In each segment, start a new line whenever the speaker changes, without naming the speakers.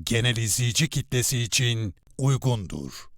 genel izleyici kitlesi için uygundur.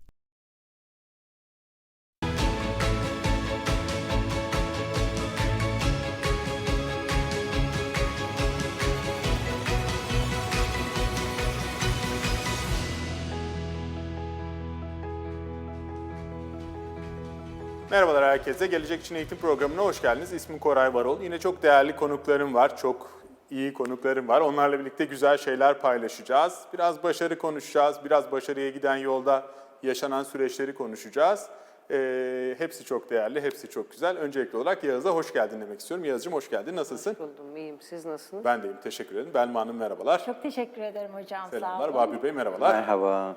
Merhabalar herkese. Gelecek için Eğitim Programı'na hoş geldiniz. İsmim Koray Varol. Yine çok değerli konuklarım var. Çok iyi konuklarım var. Onlarla birlikte güzel şeyler paylaşacağız. Biraz başarı konuşacağız. Biraz başarıya giden yolda yaşanan süreçleri konuşacağız. Ee, hepsi çok değerli, hepsi çok güzel. Öncelikli olarak Yağız'a hoş geldin demek istiyorum. Yağız'cığım hoş geldin. Nasılsın?
Buldum, iyiyim. Siz nasılsınız?
Ben deyim. Teşekkür ederim. Belma Hanım merhabalar.
Çok teşekkür ederim hocam. Sağ
Selamlar.
olun.
Babür Bey merhabalar.
Merhaba.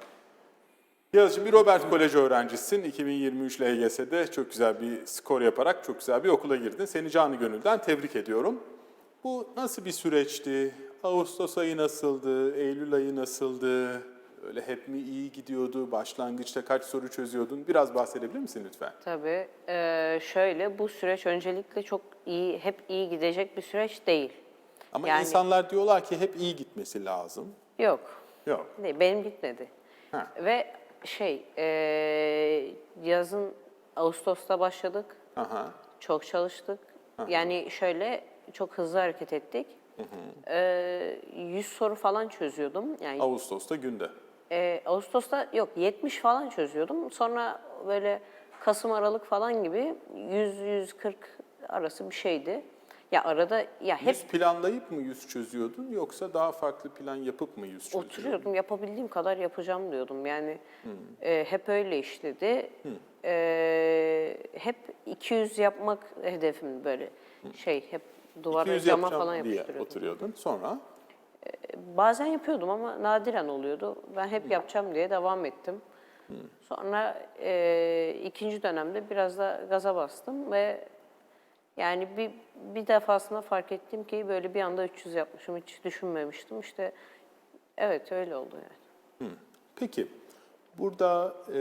Yağız'cığım bir Robert Koleji öğrencisin. 2023 LGS'de çok güzel bir skor yaparak çok güzel bir okula girdin. Seni canı gönülden tebrik ediyorum. Bu nasıl bir süreçti? Ağustos ayı nasıldı? Eylül ayı nasıldı? Öyle hep mi iyi gidiyordu? Başlangıçta kaç soru çözüyordun? Biraz bahsedebilir misin lütfen?
Tabii. Ee, şöyle, bu süreç öncelikle çok iyi, hep iyi gidecek bir süreç değil.
Ama
Yani-
insanlar diyorlar ki hep iyi gitmesi lazım.
Yok.
Yok.
Değil, benim gitmedi.
Ha.
Ve şey, ee, yazın Ağustos'ta başladık.
Aha.
Çok çalıştık. Yani şöyle, çok hızlı hareket ettik. Ee, 100 soru falan çözüyordum. Yani
Ağustos'ta günde.
Ee, Ağustos'ta yok 70 falan çözüyordum. Sonra böyle Kasım Aralık falan gibi 100-140 arası bir şeydi. Ya arada ya hep
100 planlayıp mı 100 çözüyordun yoksa daha farklı plan yapıp mı 100 çözüyordun?
oturuyordum yapabildiğim kadar yapacağım diyordum. Yani e, hep öyle işledi. E, hep 200 yapmak hedefim böyle şey hep duvara
200
cama
yapacağım
falan
diye
yapıştırıyordum.
oturuyordun. Sonra
Bazen yapıyordum ama nadiren oluyordu. Ben hep yapacağım diye devam ettim. Sonra e, ikinci dönemde biraz da gaza bastım ve yani bir, bir defasında fark ettim ki böyle bir anda 300 yapmışım. Hiç düşünmemiştim. İşte evet öyle oldu yani.
Peki, burada e,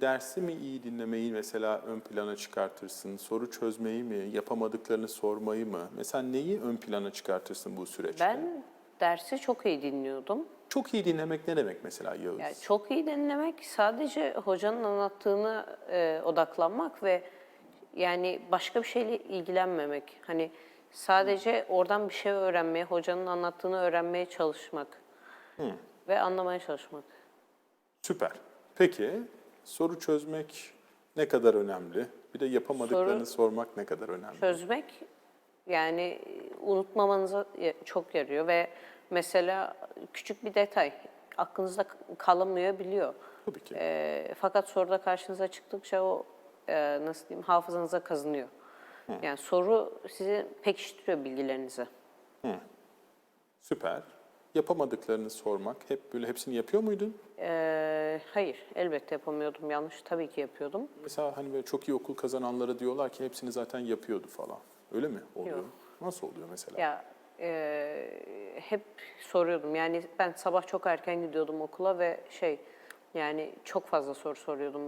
dersi mi iyi dinlemeyi mesela ön plana çıkartırsın, soru çözmeyi mi, yapamadıklarını sormayı mı? Mesela neyi ön plana çıkartırsın bu süreçte?
Ben dersi çok iyi dinliyordum.
Çok iyi dinlemek ne demek mesela Yağız?
Yani çok iyi dinlemek sadece hocanın anlattığını e, odaklanmak ve yani başka bir şeyle ilgilenmemek. Hani sadece oradan bir şey öğrenmeye, hocanın anlattığını öğrenmeye çalışmak ve anlamaya çalışmak.
Süper. Peki, soru çözmek ne kadar önemli? Bir de yapamadıklarını sormak ne kadar önemli?
Çözmek yani unutmamanıza ya- çok yarıyor ve mesela küçük bir detay aklınızda kalamayabiliyor.
Tabii ki.
E, fakat soruda karşınıza çıktıkça o e, nasıl diyeyim hafızanıza kazınıyor. Yani soru sizi pekiştiriyor bilgilerinizi.
Süper. Yapamadıklarını sormak, hep böyle hepsini yapıyor muydun?
E, hayır, elbette yapamıyordum. Yanlış tabii ki yapıyordum.
Mesela hani böyle çok iyi okul kazananlara diyorlar ki hepsini zaten yapıyordu falan. Öyle mi oluyor?
Yok.
Nasıl oluyor mesela?
Ya e, hep soruyordum. Yani ben sabah çok erken gidiyordum okula ve şey yani çok fazla soru soruyordum.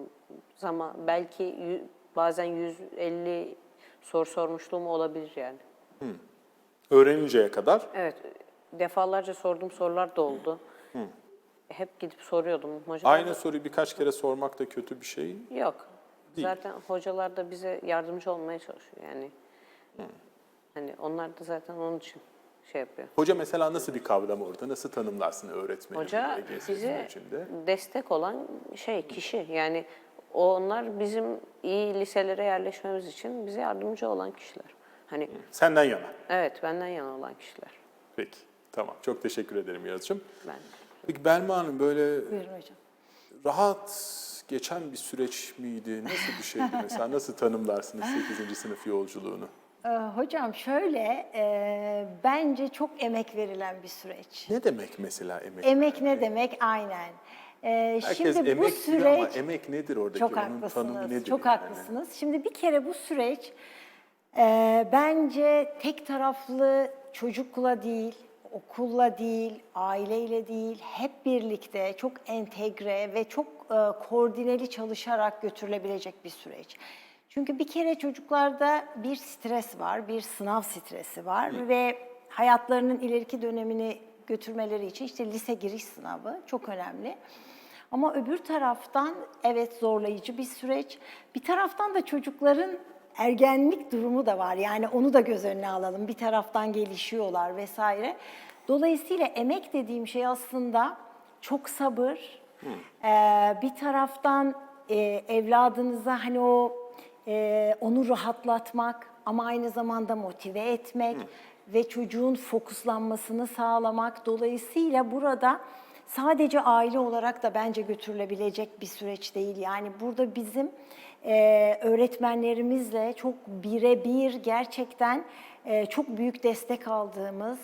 Zaman belki bazen 150 soru sormuşluğum olabilir yani.
Öğreninceye kadar
Evet. Defalarca sorduğum sorular da oldu. Hep gidip soruyordum. Hocalar da-
aynı soruyu birkaç kere sormak da kötü bir şey.
Yok.
Değil.
Zaten hocalar da bize yardımcı olmaya çalışıyor yani. Hani onlar da zaten onun için şey yapıyor.
Hoca mesela nasıl bir kavram orada? Nasıl tanımlarsın öğretmeni?
Hoca
bu EGS
bize
sürecinde?
destek olan şey kişi. Yani onlar bizim iyi liselere yerleşmemiz için bize yardımcı olan kişiler. Hani
Senden yana.
evet benden yana olan kişiler.
Peki. Tamam. Çok teşekkür ederim Yağız'cığım.
Ben.
Peki Belma Hanım böyle
Buyurun hocam.
rahat geçen bir süreç miydi? Nasıl bir şeydi mesela? Nasıl tanımlarsınız 8. sınıf yolculuğunu?
Ee, hocam şöyle, e, bence çok emek verilen bir süreç.
Ne demek mesela emek?
Emek ne demek? Aynen. Ee,
Herkes
şimdi bu
emek diyor ama
süreç...
emek nedir oradaki?
Çok
Onun tanımı
haklısınız,
nedir?
çok
yani?
haklısınız. Şimdi bir kere bu süreç e, bence tek taraflı çocukla değil, okulla değil, aileyle değil, hep birlikte çok entegre ve çok e, koordineli çalışarak götürülebilecek bir süreç. Çünkü bir kere çocuklarda bir stres var, bir sınav stresi var ve hayatlarının ileriki dönemini götürmeleri için işte lise giriş sınavı çok önemli. Ama öbür taraftan evet zorlayıcı bir süreç. Bir taraftan da çocukların ergenlik durumu da var. Yani onu da göz önüne alalım. Bir taraftan gelişiyorlar vesaire. Dolayısıyla emek dediğim şey aslında çok sabır. Ee, bir taraftan e, evladınıza hani o e, onu rahatlatmak ama aynı zamanda motive etmek ve çocuğun fokuslanmasını sağlamak. Dolayısıyla burada sadece aile olarak da bence götürülebilecek bir süreç değil. Yani burada bizim e, öğretmenlerimizle çok birebir gerçekten e, çok büyük destek aldığımız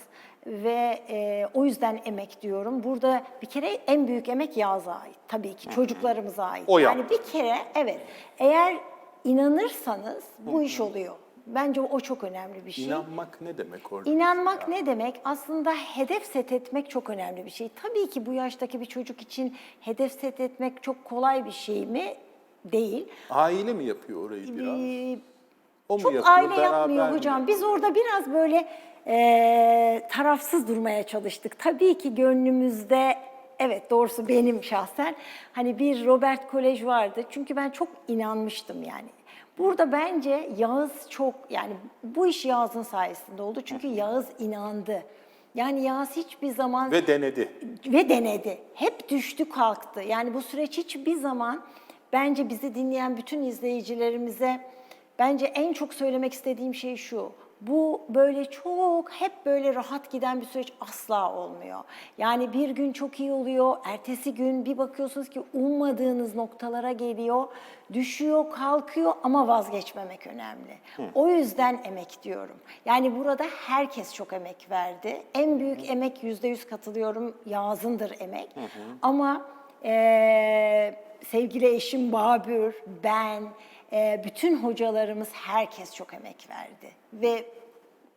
ve e, o yüzden emek diyorum. Burada bir kere en büyük emek Yağız'a ait. Tabii ki çocuklarımıza ait.
O
yani
yaptı.
bir kere evet eğer inanırsanız bu iş oluyor. Bence o çok önemli bir şey.
İnanmak ne demek orada?
İnanmak ne demek? Aslında hedef set etmek çok önemli bir şey. Tabii ki bu yaştaki bir çocuk için hedef set etmek çok kolay bir şey mi? Değil.
Aile mi yapıyor orayı biraz?
Ee,
O mu
çok
yapıyor,
aile yapmıyor
mi
hocam. Biz orada biraz böyle e, tarafsız durmaya çalıştık. Tabii ki gönlümüzde evet doğrusu benim şahsen hani bir Robert Kolej vardı. Çünkü ben çok inanmıştım yani. Burada bence Yağız çok yani bu iş Yağız'ın sayesinde oldu. Çünkü Yağız inandı. Yani Yağız hiçbir zaman
Ve denedi.
ve denedi. Hep düştü kalktı. Yani bu süreç hiçbir zaman bence bizi dinleyen bütün izleyicilerimize bence en çok söylemek istediğim şey şu. Bu böyle çok hep böyle rahat giden bir süreç asla olmuyor. Yani bir gün çok iyi oluyor, ertesi gün bir bakıyorsunuz ki ummadığınız noktalara geliyor, düşüyor, kalkıyor ama vazgeçmemek önemli. O yüzden emek diyorum. Yani burada herkes çok emek verdi. En büyük emek yüzde yüz katılıyorum Yağız'ındır emek. Ama eee, sevgili eşim Babür, ben, eee, bütün hocalarımız herkes çok emek verdi. Ve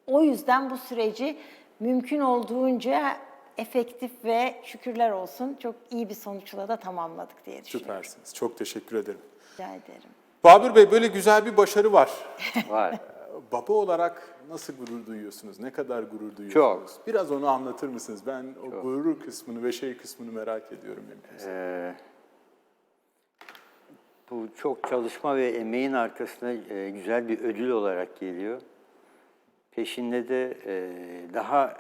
o yüzden bu süreci mümkün olduğunca efektif ve şükürler olsun çok iyi bir sonuçla da tamamladık diye düşünüyorum.
Süpersiniz. Çok teşekkür ederim.
Rica ederim.
Babür Bey böyle güzel bir başarı var.
Var.
Baba olarak nasıl gurur duyuyorsunuz? Ne kadar gurur duyuyorsunuz? Biraz onu anlatır mısınız? Ben o gurur kısmını ve şey kısmını merak ediyorum mümkünse.
Ee, bu çok çalışma ve emeğin arkasına e, güzel bir ödül olarak geliyor. Peşinde de e, daha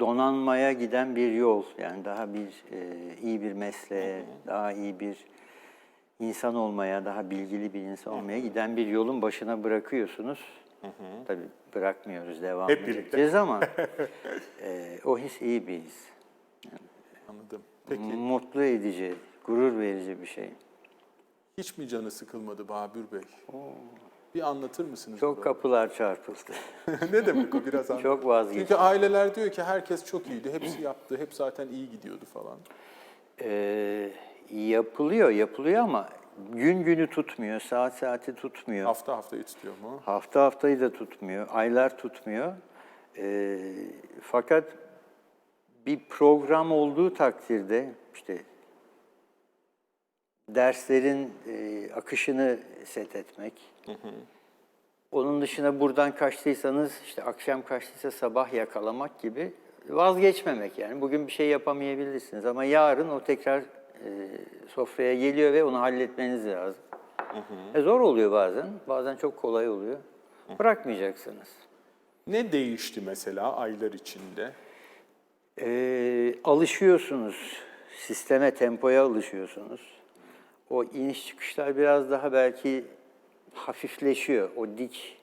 donanmaya giden bir yol. Yani daha bir e, iyi bir mesleğe, daha iyi bir insan olmaya, daha bilgili bir insan olmaya giden bir yolun başına bırakıyorsunuz. Tabii bırakmıyoruz, devam
Hep birlikte.
edeceğiz ama e, o his iyi bir his.
Anladım. Peki
Mutlu edici, gurur verici bir şey.
Hiç mi canı sıkılmadı Babür Bey? Bir anlatır mısınız?
Çok
bunu?
kapılar çarpıldı.
ne demek o biraz anlatın.
Çok vazgeçtim.
Çünkü aileler diyor ki herkes çok iyiydi, hepsi yaptı, hep zaten iyi gidiyordu falan.
Ee, yapılıyor, yapılıyor ama gün günü tutmuyor, saat saati tutmuyor.
Hafta haftayı tutuyor mu?
Hafta haftayı da tutmuyor, aylar tutmuyor. Ee, fakat bir program olduğu takdirde işte derslerin e, akışını set etmek. Onun dışında buradan kaçtıysanız işte akşam kaçtıysa sabah yakalamak gibi vazgeçmemek yani. Bugün bir şey yapamayabilirsiniz ama yarın o tekrar e, sofraya geliyor ve onu halletmeniz lazım. E, zor oluyor bazen, bazen çok kolay oluyor. Bırakmayacaksınız.
Ne değişti mesela aylar içinde?
Ee, alışıyorsunuz. Sisteme, tempoya alışıyorsunuz. O iniş çıkışlar biraz daha belki hafifleşiyor. O dik,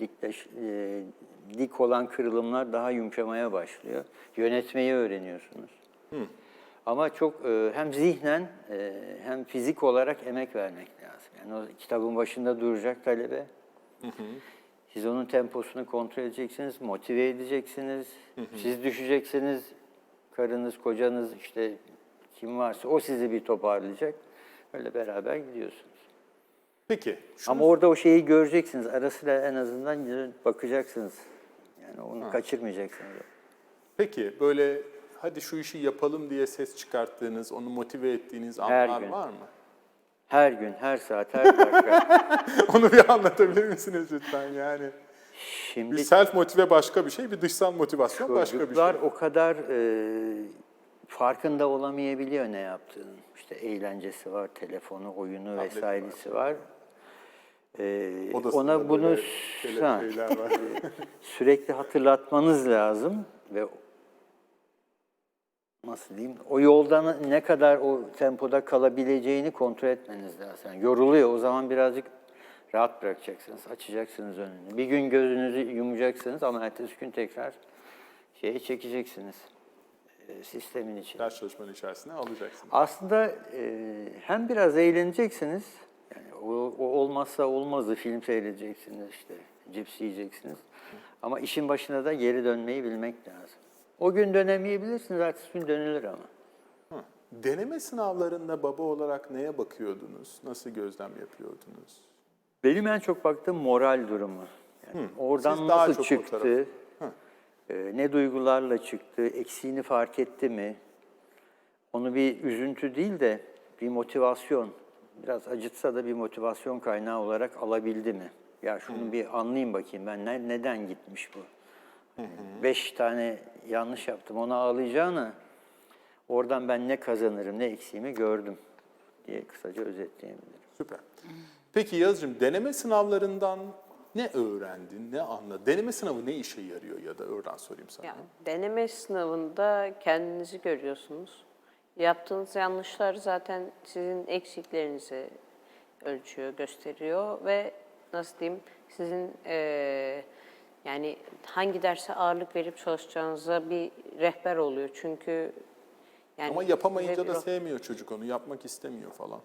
dikleş, e, dik olan kırılımlar daha yumuşamaya başlıyor. Yönetmeyi öğreniyorsunuz. Ama çok e, hem zihnen e, hem fizik olarak emek vermek lazım. Yani o kitabın başında duracak talebe. Siz onun temposunu kontrol edeceksiniz, motive edeceksiniz. Siz düşeceksiniz, karınız, kocanız işte kim varsa o sizi bir toparlayacak. Öyle beraber gidiyorsunuz.
Peki, şunu
Ama orada o şeyi göreceksiniz. Arasıyla en azından bakacaksınız. Yani onu kaçırmayacaksınız.
Peki böyle hadi şu işi yapalım diye ses çıkarttığınız, onu motive ettiğiniz
Her
anlar
gün.
var mı?
Her gün, her saat, her dakika.
onu bir anlatabilir misiniz lütfen yani?
Şimdi
Bir self motive başka bir şey, bir dışsal motivasyon başka bir şey.
Çocuklar o kadar e, farkında olamayabiliyor ne yaptığının. İşte eğlencesi var, telefonu, oyunu
Tableti
vesairesi var. E,
Odasında
ona bunu ha,
var.
sürekli hatırlatmanız lazım ve nasıl diyeyim o yoldan ne kadar o tempoda kalabileceğini kontrol etmeniz lazım. Yani yoruluyor o zaman birazcık rahat bırakacaksınız, açacaksınız önünü. Bir gün gözünüzü yumacaksınız ama ertesi gün tekrar şeye çekeceksiniz sistemin içine.
Ders çalışmanın içerisine alacaksın.
Aslında e, hem biraz eğleneceksiniz, yani o, o olmazsa olmazı film seyredeceksiniz işte, cips yiyeceksiniz. Ama işin başına da geri dönmeyi bilmek lazım. O gün dönemeyebilirsiniz, ertesi gün dönülür ama.
Hı. Deneme sınavlarında baba olarak neye bakıyordunuz? Nasıl gözlem yapıyordunuz?
Benim en çok baktığım moral durumu. Yani oradan
Siz daha
nasıl
çok
çıktı, e, ne duygularla çıktı, eksiğini fark etti mi? Onu bir üzüntü değil de bir motivasyon, biraz acıtsa da bir motivasyon kaynağı olarak alabildi mi? Ya şunu bir anlayayım bakayım ben ne, neden gitmiş bu? Beş tane yanlış yaptım ona ağlayacağına oradan ben ne kazanırım ne eksiğimi gördüm diye kısaca özetleyebilirim.
Süper. Peki Yazıcığım deneme sınavlarından ne öğrendin, ne anladın? Deneme sınavı ne işe yarıyor ya da oradan sorayım sana.
Yani deneme sınavında kendinizi görüyorsunuz. Yaptığınız yanlışlar zaten sizin eksiklerinizi ölçüyor, gösteriyor ve nasıl diyeyim sizin eee, yani hangi derse ağırlık verip çalışacağınıza bir rehber oluyor. Çünkü yani
Ama yapamayınca da sevmiyor çocuk onu, yapmak istemiyor falan.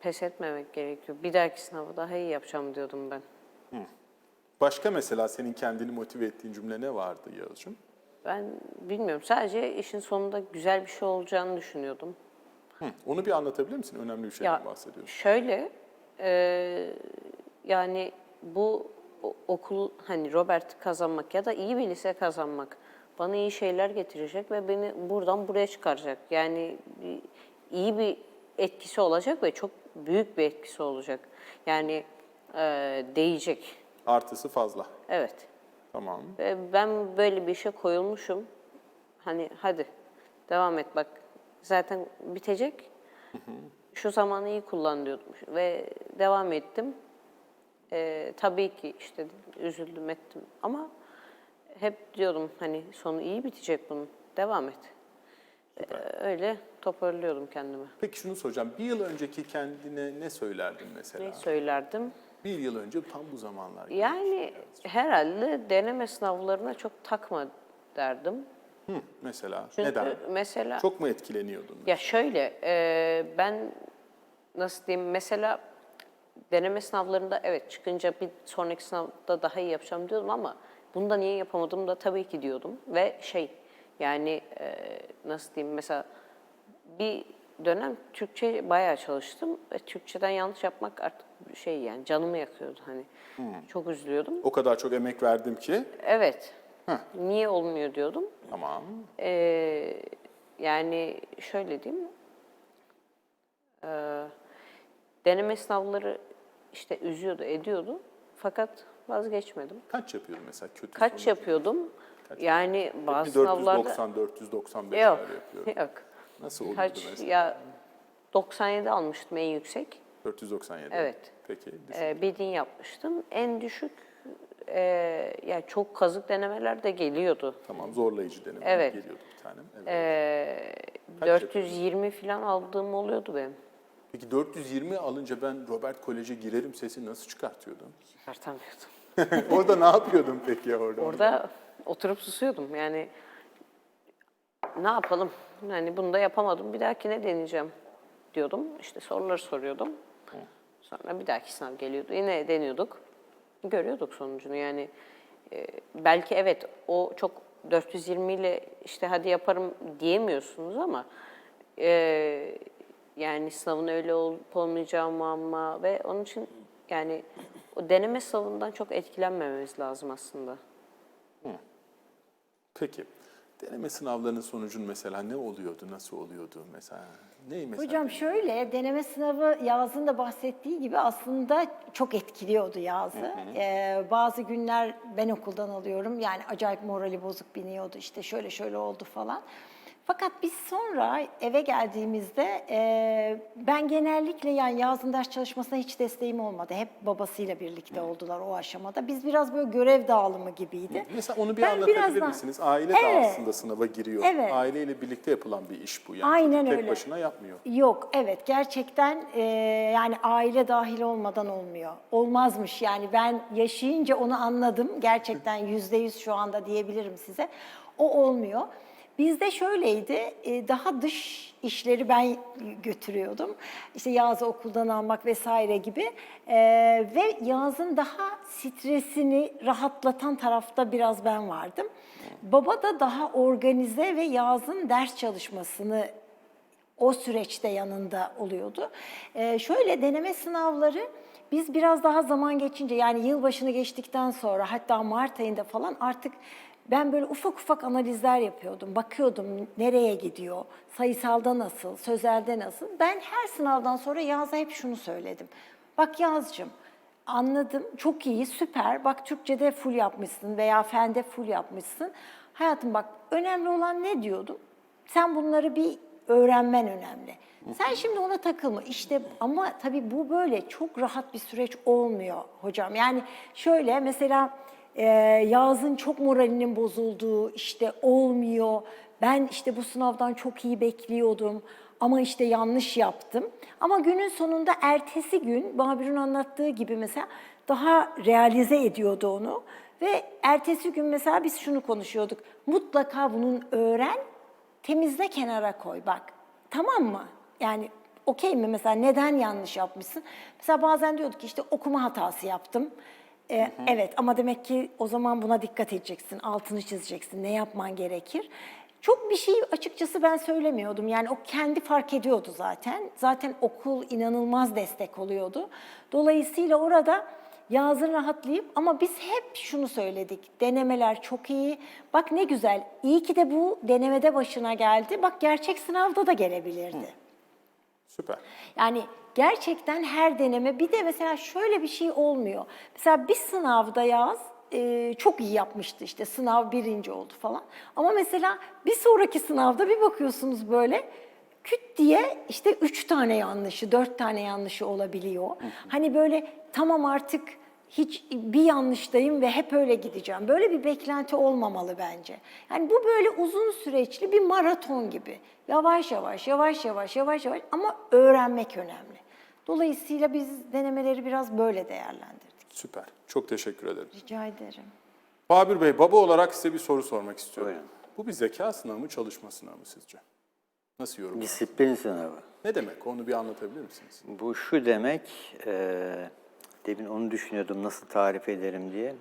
pes etmemek gerekiyor. Bir dahaki sınavı daha iyi yapacağım diyordum ben.
Başka mesela senin kendini motive ettiğin cümle ne vardı Yağız'cığım?
Ben bilmiyorum. Sadece işin sonunda güzel bir şey olacağını düşünüyordum.
Hı, Onu bir anlatabilir misin? Önemli bir şeyden
Ya
bahsediyorsun.
şöyle, e, yani bu okul hani Robert kazanmak ya da iyi bir lise kazanmak bana iyi şeyler getirecek ve beni buradan buraya çıkaracak. Yani iyi bir etkisi olacak ve çok büyük bir etkisi olacak. Yani e, değecek.
Artısı fazla.
Evet.
Tamam.
Ve ben böyle bir işe koyulmuşum. Hani hadi devam et bak zaten bitecek. Şu zamanı iyi kullan diyordum ve devam ettim. Ee, tabii ki işte üzüldüm ettim ama hep diyordum hani sonu iyi bitecek bunun. Devam et. Ee, öyle toparlıyordum kendimi.
Peki şunu soracağım. Bir yıl önceki kendine ne söylerdin mesela?
Ne söylerdim?
Bir yıl önce tam bu zamanlar.
Yani herhalde deneme sınavlarına çok takma derdim.
Hı, mesela
Çünkü
neden?
mesela
Çok mu etkileniyordun?
Ya şöyle, e, ben nasıl diyeyim, mesela deneme sınavlarında evet çıkınca bir sonraki sınavda daha iyi yapacağım diyordum ama bunda niye yapamadım da tabii ki diyordum. Ve şey, yani e, nasıl diyeyim, mesela bir dönem Türkçe bayağı çalıştım ve Türkçeden yanlış yapmak artık şey yani canımı yakıyordu hani. Çok üzülüyordum.
O kadar çok emek verdim ki.
Evet. Niye olmuyor diyordum.
Tamam.
Ee, yani şöyle diyeyim. Ee, deneme sınavları işte üzüyordu, ediyordu. Fakat vazgeçmedim.
Kaç yapıyordun mesela kötü
Kaç
sonuç?
yapıyordum? Yani bazı
Bir
sınavlarda
490, 495
yok.
yapıyorum.
Yok.
Nasıl oluyordu
Kaç
mesela?
ya 97 almıştım en yüksek.
497.
Evet.
Peki. düşün.
Ee, bir din yapmıştım. En düşük e, ya çok kazık denemeler de geliyordu.
Tamam zorlayıcı deneme
Evet.
geliyordu bir tane. Evet.
Ee,
Kaç
420 falan aldığım oluyordu benim.
Peki 420 alınca ben Robert Kolej'e girerim sesi nasıl çıkartıyordun?
Çıkartamıyordum.
orada ne yapıyordun peki orada?
Orada oturup susuyordum. Yani ne yapalım? Yani bunu da yapamadım. Bir dahakine deneyeceğim diyordum. İşte soruları soruyordum. Sonra bir dahaki sınav geliyordu. Yine deniyorduk. Görüyorduk sonucunu. Yani e, belki evet o çok 420 ile işte hadi yaparım diyemiyorsunuz ama e, yani sınavın öyle olup olmayacağı muamma ve onun için yani o deneme sınavından çok etkilenmememiz lazım aslında.
Peki. Deneme sınavlarının sonucun mesela ne oluyordu, nasıl oluyordu mesela? Ne mesela?
Hocam şöyle deneme sınavı Yaz'ın da bahsettiği gibi aslında çok etkiliyordu Yaz'ı. Ee, bazı günler ben okuldan alıyorum yani acayip morali bozuk biniyordu işte şöyle şöyle oldu falan. Fakat biz sonra eve geldiğimizde e, ben genellikle yani Yaz'ın ders çalışmasına hiç desteğim olmadı. Hep babasıyla birlikte oldular o aşamada. Biz biraz böyle görev dağılımı gibiydi.
Mesela onu bir
Ben
anlatabilir
biraz daha-
misiniz? Aile
Evet.
de aslında sınava giriyor.
Evet.
Aileyle birlikte yapılan bir iş bu yani.
Aynen
Tek
öyle.
başına yapmıyor.
Yok evet gerçekten e, yani aile dahil olmadan olmuyor. Olmazmış yani ben yaşayınca onu anladım. Gerçekten yüzde yüz şu anda diyebilirim size. O olmuyor. Bizde şöyleydi, e, daha dış işleri ben götürüyordum. İşte Yağız'ı okuldan almak vesaire gibi. E, ve Yağız'ın daha stresini rahatlatan tarafta biraz ben vardım. Baba da daha organize ve Yağız'ın ders çalışmasını o süreçte yanında oluyordu. Ee, şöyle deneme sınavları biz biraz daha zaman geçince yani yılbaşını geçtikten sonra hatta Mart ayında falan artık ben böyle ufak ufak analizler yapıyordum. Bakıyordum nereye gidiyor, sayısalda nasıl, sözelde nasıl. Ben her sınavdan sonra Yaz'a hep şunu söyledim. Bak Yaz'cığım anladım çok iyi süper bak Türkçe'de full yapmışsın veya fende full yapmışsın. Hayatım bak önemli olan ne diyordum? Sen bunları bir öğrenmen önemli. Sen şimdi ona takılma. İşte ama tabii bu böyle çok rahat bir süreç olmuyor hocam. Yani şöyle mesela e, Yağız'ın çok moralinin bozulduğu, işte olmuyor. Ben işte bu sınavdan çok iyi bekliyordum ama işte yanlış yaptım. Ama günün sonunda ertesi gün Babür'ün anlattığı gibi mesela daha realize ediyordu onu. Ve ertesi gün mesela biz şunu konuşuyorduk. Mutlaka bunun öğren, temizle kenara koy bak. Tamam mı? Yani okey mi mesela neden yanlış yapmışsın? Mesela bazen diyorduk ki işte okuma hatası yaptım. Ee, evet ama demek ki o zaman buna dikkat edeceksin, altını çizeceksin, ne yapman gerekir? Çok bir şey açıkçası ben söylemiyordum. Yani o kendi fark ediyordu zaten. Zaten okul inanılmaz destek oluyordu. Dolayısıyla orada Yazın rahatlayıp ama biz hep şunu söyledik. Denemeler çok iyi. Bak ne güzel. İyi ki de bu denemede başına geldi. Bak gerçek sınavda da gelebilirdi.
Süper.
Yani gerçekten her deneme bir de mesela şöyle bir şey olmuyor. Mesela bir sınavda yaz e, çok iyi yapmıştı işte sınav birinci oldu falan. Ama mesela bir sonraki sınavda bir bakıyorsunuz böyle küt diye işte üç tane yanlışı, dört tane yanlışı olabiliyor. Hani böyle tamam artık hiç bir yanlıştayım ve hep öyle gideceğim. Böyle bir beklenti olmamalı bence. Yani bu böyle uzun süreçli bir maraton gibi. Yavaş yavaş, yavaş yavaş, yavaş yavaş ama öğrenmek önemli. Dolayısıyla biz denemeleri biraz böyle değerlendirdik.
Süper. Çok teşekkür ederim.
Rica ederim.
Babür Bey, baba olarak size bir soru sormak istiyorum.
Buyurun.
Bu bir zeka sınavı mı, çalışma sınavı mı sizce? Nasıl yorum?
Disiplin sınavı.
Ne demek? Onu bir anlatabilir misiniz?
Bu şu demek, e, demin onu düşünüyordum nasıl tarif ederim diye.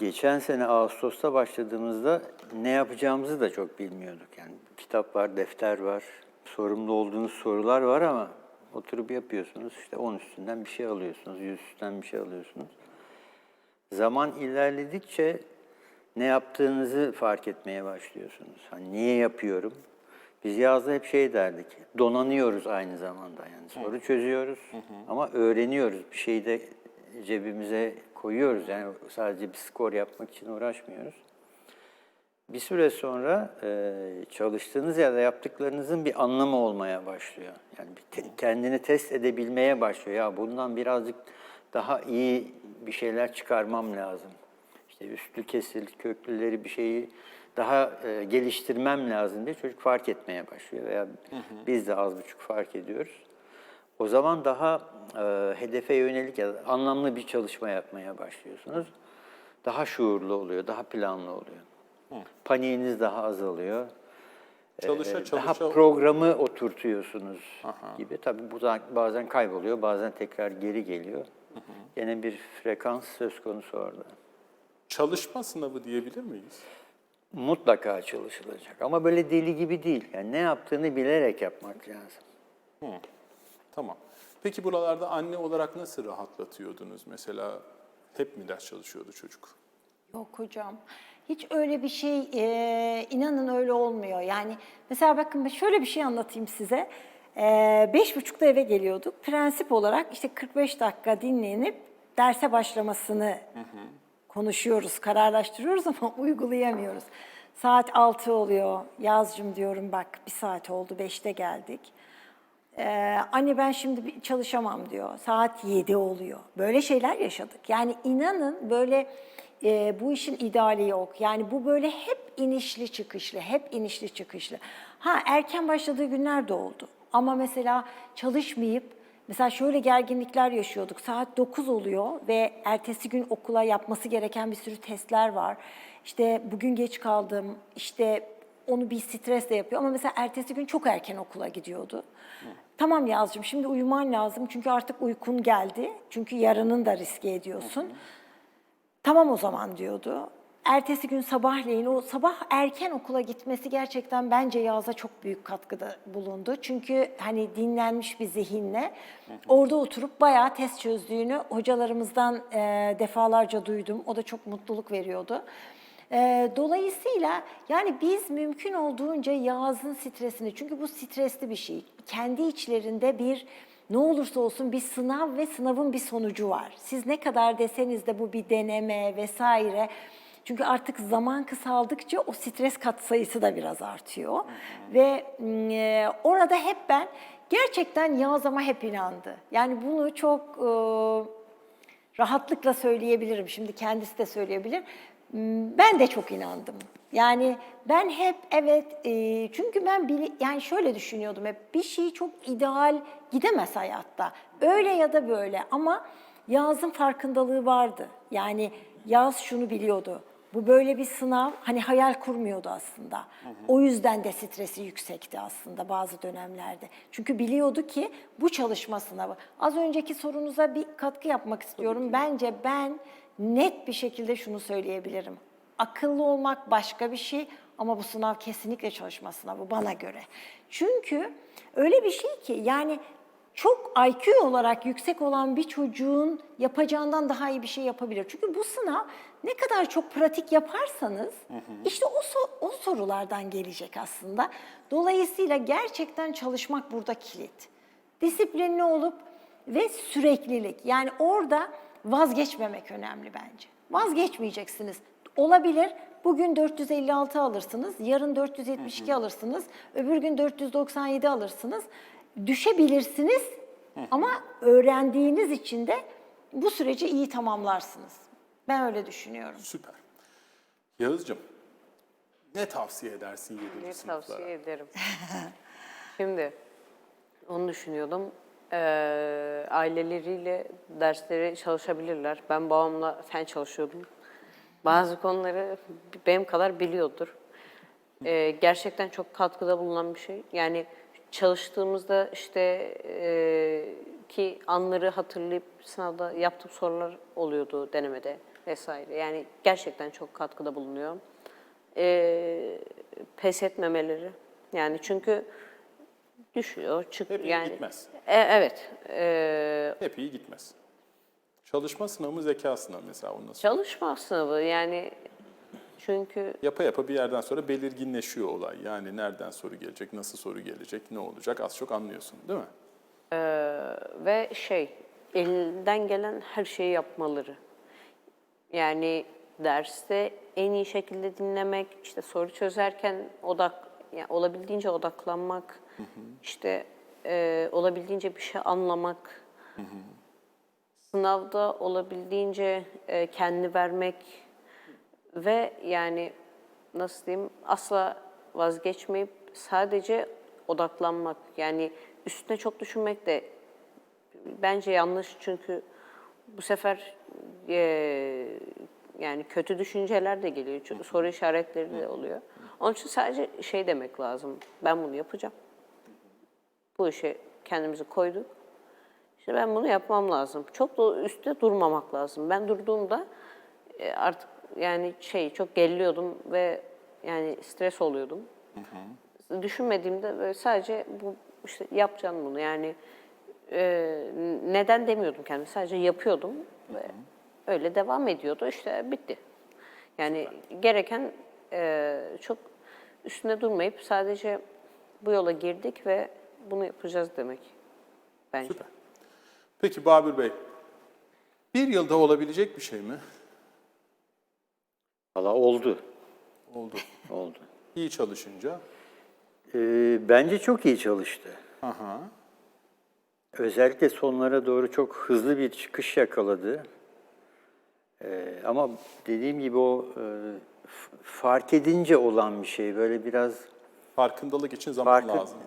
Geçen sene Ağustos'ta başladığımızda ne yapacağımızı da çok bilmiyorduk. Yani kitap var, defter var, sorumlu olduğunuz sorular var ama oturup yapıyorsunuz. İşte 10 üstünden bir şey alıyorsunuz, 100 üstünden bir şey alıyorsunuz. Zaman ilerledikçe ne yaptığınızı fark etmeye başlıyorsunuz. Hani niye yapıyorum? Biz yazda hep şey derdik, donanıyoruz aynı zamanda. Yani soru çözüyoruz ama öğreniyoruz. Bir şeyi de cebimize koyuyoruz. Yani sadece bir skor yapmak için uğraşmıyoruz. Bir süre sonra e, çalıştığınız ya da yaptıklarınızın bir anlamı olmaya başlıyor. Yani bir te- kendini test edebilmeye başlıyor. Ya bundan birazcık daha iyi bir şeyler çıkarmam lazım. İşte üstlü kesil, köklüleri bir şeyi daha e, geliştirmem lazım diye çocuk fark etmeye başlıyor. Veya biz de az buçuk fark ediyoruz. O zaman daha e, hedefe yönelik ya da anlamlı bir çalışma yapmaya başlıyorsunuz. Daha şuurlu oluyor, daha planlı oluyor. Paniğiniz daha azalıyor.
Çalışa
Ee,
çalışa...
Daha programı oturtuyorsunuz gibi. Tabii bu da bazen kayboluyor, bazen tekrar geri geliyor. Yine bir frekans söz konusu orada.
Çalışma sınavı diyebilir miyiz?
Mutlaka çalışılacak ama böyle deli gibi değil. Yani ne yaptığını bilerek yapmak lazım.
Tamam. Peki buralarda anne olarak nasıl rahatlatıyordunuz? Mesela hep mi ders çalışıyordu çocuk?
Yok hocam. Hiç öyle bir şey, e, inanın öyle olmuyor. Yani mesela bakın şöyle bir şey anlatayım size. E, beş buçukta eve geliyorduk. Prensip olarak işte 45 dakika dinlenip derse başlamasını konuşuyoruz, kararlaştırıyoruz ama uygulayamıyoruz. Saat 6 oluyor. Yazcım diyorum bak bir saat oldu, 5'te geldik. Ee, anne ben şimdi çalışamam diyor. Saat 7 oluyor. Böyle şeyler yaşadık. Yani inanın böyle e, bu işin ideali yok. Yani bu böyle hep inişli çıkışlı, hep inişli çıkışlı. Ha erken başladığı günler de oldu. Ama mesela çalışmayıp Mesela şöyle gerginlikler yaşıyorduk. Saat 9 oluyor ve ertesi gün okula yapması gereken bir sürü testler var. İşte bugün geç kaldım, işte onu bir stresle yapıyor ama mesela ertesi gün çok erken okula gidiyordu. Tamam Yazcığım şimdi uyuman lazım çünkü artık uykun geldi. Çünkü yarının da riske ediyorsun. Tamam o zaman diyordu. Ertesi gün sabahleyin o sabah erken okula gitmesi gerçekten bence Yağız'a çok büyük katkıda bulundu. Çünkü hani dinlenmiş bir zihinle orada oturup bayağı test çözdüğünü hocalarımızdan e, defalarca duydum. O da çok mutluluk veriyordu. E, dolayısıyla yani biz mümkün olduğunca Yağız'ın stresini çünkü bu stresli bir şey. Kendi içlerinde bir ne olursa olsun bir sınav ve sınavın bir sonucu var. Siz ne kadar deseniz de bu bir deneme vesaire. Çünkü artık zaman kısaldıkça o stres katsayısı da biraz artıyor. Ve e, orada hep ben gerçekten Yağız ama hep inandı. Yani bunu çok e, rahatlıkla söyleyebilirim. Şimdi kendisi de söyleyebilir. Ben de çok inandım. Yani ben hep evet e, çünkü ben bili, yani şöyle düşünüyordum hep bir şey çok ideal gidemez hayatta. Öyle ya da böyle ama Yağız'ın farkındalığı vardı. Yani Yağız şunu biliyordu. Bu böyle bir sınav hani hayal kurmuyordu aslında. O yüzden de stresi yüksekti aslında bazı dönemlerde. Çünkü biliyordu ki bu çalışma sınavı. Az önceki sorunuza bir katkı yapmak istiyorum. Bence ben net bir şekilde şunu söyleyebilirim. Akıllı olmak başka bir şey ama bu sınav kesinlikle çalışma sınavı bana göre. Çünkü öyle bir şey ki yani çok IQ olarak yüksek olan bir çocuğun yapacağından daha iyi bir şey yapabilir. Çünkü bu sınav ne kadar çok pratik yaparsanız işte o, so- o sorulardan gelecek aslında. Dolayısıyla gerçekten çalışmak burada kilit. Disiplinli olup ve süreklilik. Yani orada vazgeçmemek önemli bence. Vazgeçmeyeceksiniz. Olabilir bugün 456 alırsınız, yarın 472 alırsınız, öbür gün 497 alırsınız. Düşebilirsiniz ama öğrendiğiniz için de bu süreci iyi tamamlarsınız. Ben öyle düşünüyorum.
Süper. Yağız'cığım ne tavsiye edersin 7.
Ne
sınıflara?
tavsiye ederim. Şimdi onu düşünüyordum. Ee, aileleriyle dersleri çalışabilirler. Ben babamla fen çalışıyordum. Bazı konuları benim kadar biliyordur. Ee, gerçekten çok katkıda bulunan bir şey. Yani çalıştığımızda işte e, ki anları hatırlayıp sınavda yaptığım sorular oluyordu denemede vesaire. Yani gerçekten çok katkıda bulunuyor. Ee, pes etmemeleri. Yani çünkü düşüyor, çık
Hep iyi
yani.
gitmez.
E, evet. E,
Hep iyi gitmez. Çalışma sınavı zeka sınavı mesela onu nasıl?
çalışma sınavı yani çünkü
Yapa yapa bir yerden sonra belirginleşiyor olay. Yani nereden soru gelecek, nasıl soru gelecek, ne olacak az çok anlıyorsun değil mi?
ve şey elinden gelen her şeyi yapmaları. Yani derste en iyi şekilde dinlemek, işte soru çözerken odak yani olabildiğince odaklanmak, işte e, olabildiğince bir şey anlamak, sınavda olabildiğince e, kendini vermek ve yani nasıl diyeyim asla vazgeçmeyip sadece odaklanmak. Yani üstüne çok düşünmek de bence yanlış çünkü bu sefer e, yani kötü düşünceler de geliyor. Çünkü soru işaretleri de oluyor. Onun için sadece şey demek lazım. Ben bunu yapacağım. Bu işe kendimizi koyduk. İşte ben bunu yapmam lazım. Çok da üstte durmamak lazım. Ben durduğumda e, artık yani şey çok geriliyordum ve yani stres oluyordum. Düşünmediğimde böyle sadece bu işte yapacağım bunu yani e, neden demiyordum kendime sadece yapıyordum ve öyle devam ediyordu işte bitti. Yani gereken e, çok üstünde durmayıp sadece bu yola girdik ve bunu yapacağız demek bence.
Süper. Peki Babür Bey, bir yılda olabilecek bir şey mi?
Valla oldu.
Oldu.
Oldu.
İyi çalışınca.
Ee, bence çok iyi çalıştı.
Aha.
Özellikle sonlara doğru çok hızlı bir çıkış yakaladı. Ee, ama dediğim gibi o e, fark edince olan bir şey. Böyle biraz
Farkındalık için zaman
Farkı-
lazım.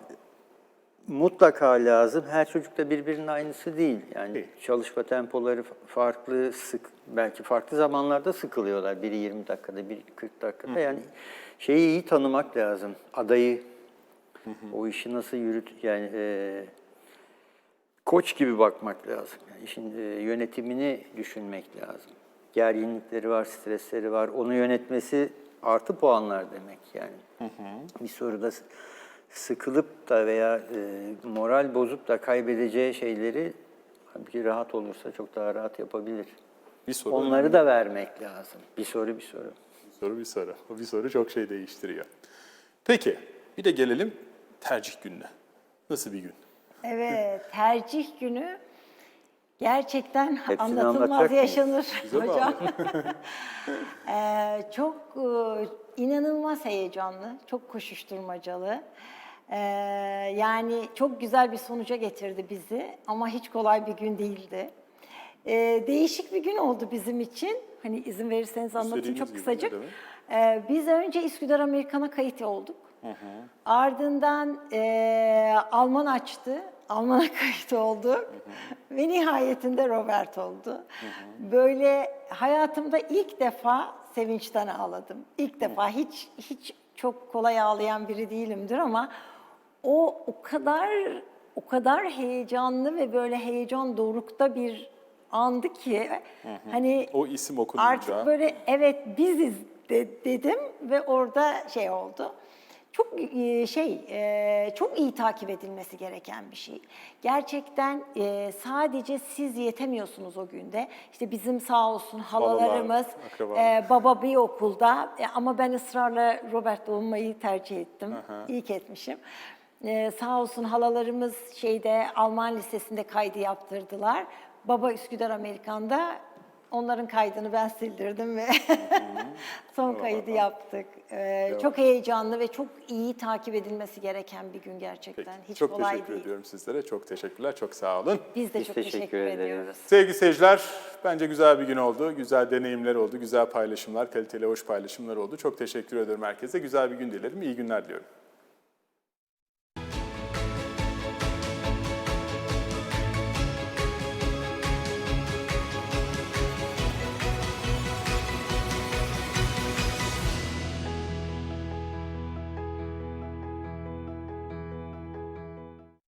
Mutlaka lazım. Her çocuk da birbirinin aynısı değil. Yani çalışma tempoları fa- farklı, sık belki farklı zamanlarda sıkılıyorlar. Biri 20 dakikada, biri 40 dakikada. Yani şeyi iyi tanımak lazım. Adayı, o işi nasıl yürüt yani e, koç gibi bakmak lazım. Yani işin e, yönetimini düşünmek lazım. Gerginlikleri var, stresleri var. Onu yönetmesi artı puanlar demek yani. Bir soruda sıkılıp da veya e, moral bozup da kaybedeceği şeyleri bir rahat olursa çok daha rahat yapabilir.
Bir soru
Onları da vermek lazım. Bir soru bir soru.
Bir soru bir soru. O bir soru çok şey değiştiriyor. Peki, bir de gelelim tercih gününe. Nasıl bir gün?
Evet, tercih günü gerçekten
Hepsini
anlatılmaz yaşanır hocam. Ee, çok e, inanılmaz heyecanlı, çok koşuşturmacalı. Ee, yani çok güzel bir sonuca getirdi bizi ama hiç kolay bir gün değildi. Ee, değişik bir gün oldu bizim için. Hani izin verirseniz anlatayım
İstediğiniz
çok
gibi,
kısacık. Ee, biz önce Üsküdar Amerikan'a kayıt olduk. Ardından e, Alman açtı. Alman'a kayıt oldu. Ve nihayetinde Robert oldu. Böyle hayatımda ilk defa sevinçten ağladım. İlk defa hiç hiç çok kolay ağlayan biri değilimdir ama o o kadar o kadar heyecanlı ve böyle heyecan dorukta bir andı ki hani
O isim okununca.
Artık böyle evet biziz de- dedim ve orada şey oldu. Çok e, şey, e, çok iyi takip edilmesi gereken bir şey. Gerçekten e, sadece siz yetemiyorsunuz o günde. İşte bizim sağ olsun halalarımız,
akrabalar.
e, baba bir okulda ama ben ısrarla Robert'le olmayı tercih ettim. İyi ki etmişim. E, sağ olsun halalarımız şeyde Alman lisesinde kaydı yaptırdılar. Baba Üsküdar Amerikan'da Onların kaydını ben sildirdim ve son kaydı yaptık. Ee, çok heyecanlı ve çok iyi takip edilmesi gereken bir gün gerçekten. Hiç
çok
kolay
teşekkür
değil.
ediyorum sizlere. Çok teşekkürler. Çok sağ olun.
Biz de
Biz
çok
teşekkür
teşekkür,
ederiz.
ediyoruz.
Sevgili seyirciler, bence güzel bir gün oldu. Güzel deneyimler oldu. Güzel paylaşımlar, kaliteli hoş paylaşımlar oldu. Çok teşekkür ederim herkese. Güzel bir gün dilerim. İyi günler diliyorum.